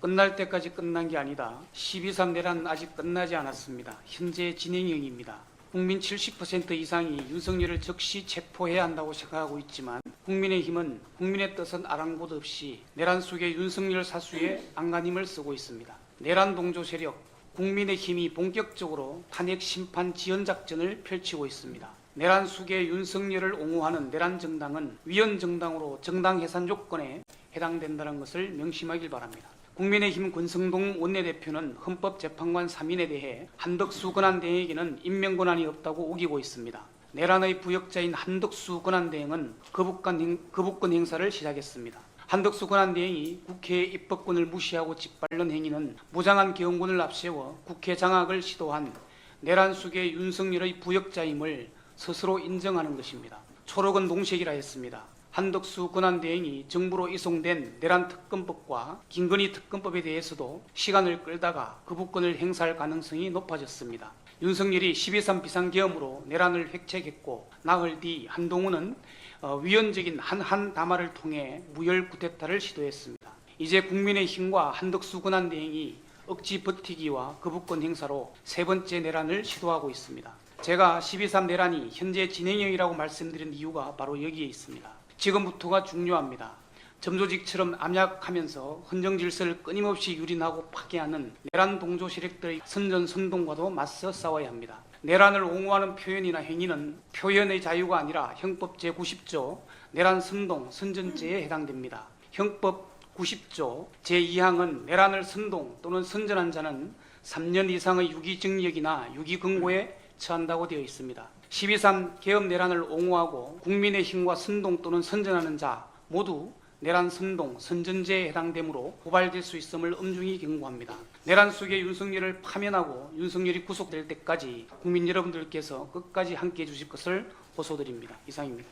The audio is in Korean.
끝날 때까지 끝난 게 아니다. 12.3 내란 아직 끝나지 않았습니다. 현재 진행형입니다. 국민 70% 이상이 윤석열을 즉시 체포해야 한다고 생각하고 있지만 국민의힘은 국민의 뜻은 아랑곳 없이 내란 속의 윤석열 사수의 안간힘을 쓰고 있습니다. 내란 동조 세력 국민의힘이 본격적으로 탄핵 심판 지연 작전을 펼치고 있습니다. 내란 속의 윤석열을 옹호하는 내란 정당은 위헌 정당으로 정당 해산 조건에 해당된다는 것을 명심하길 바랍니다. 국민의힘 권성동 원내대표는 헌법재판관 3인에 대해 한덕수 권한대행에게는 임명권한이 없다고 우기고 있습니다. 내란의 부역자인 한덕수 권한대행은 거부권, 행사를 시작했습니다. 한덕수 권한대행이 국회의 입법권을 무시하고 짓밟는 행위는 무장한 개헌군을 앞세워 국회 장악을 시도한 내란 속의 윤석열의 부역자임을 스스로 인정하는 것입니다. 초록은 동색이라 했습니다. 한덕수 권한대행이 정부로 이송된 내란 특검법과 김건희 특검법에 대해서도 시간을 끌다가 거부권을 행사할 가능성이 높아졌습니다. 윤석열이 12.3 비상계엄으로 내란을 획책했고 나흘 뒤 한동훈은 어, 위헌적인 한한 담화를 통해 무혈 쿠데타를 시도했습니다. 이제 국민의힘과 한덕수 권한대행이 억지 버티기와 거부권 행사로 세 번째 내란을 시도하고 있습니다. 제가 12.3 내란이 현재 진행형이라고 말씀드린 이유가 바로 여기에 있습니다. 지금부터가 중요합니다. 점조직처럼 암약하면서 헌정 질서를 끊임없이 유린하고 파괴하는 내란 동조 세력들의 선전 선동과도 맞서 싸워야 합니다. 내란을 옹호하는 표현이나 행위는 표현의 자유가 아니라 형법 제90조 내란 선동 선전죄에 해당됩니다. 형법 90조 제2항은 내란을 선동 또는 선전한 자는 3년 이상의 유기징역이나 유기근고에 처한다고 되어 있습니다. 12.3 개업 내란을 옹호하고 국민의 힘과 선동 또는 선전하는 자 모두 내란 선동, 선전죄에 해당되므로 고발될 수 있음을 엄중히 경고합니다. 내란 속의 윤석열을 파면하고 윤석열이 구속될 때까지 국민 여러분들께서 끝까지 함께해 주실 것을 호소드립니다. 이상입니다.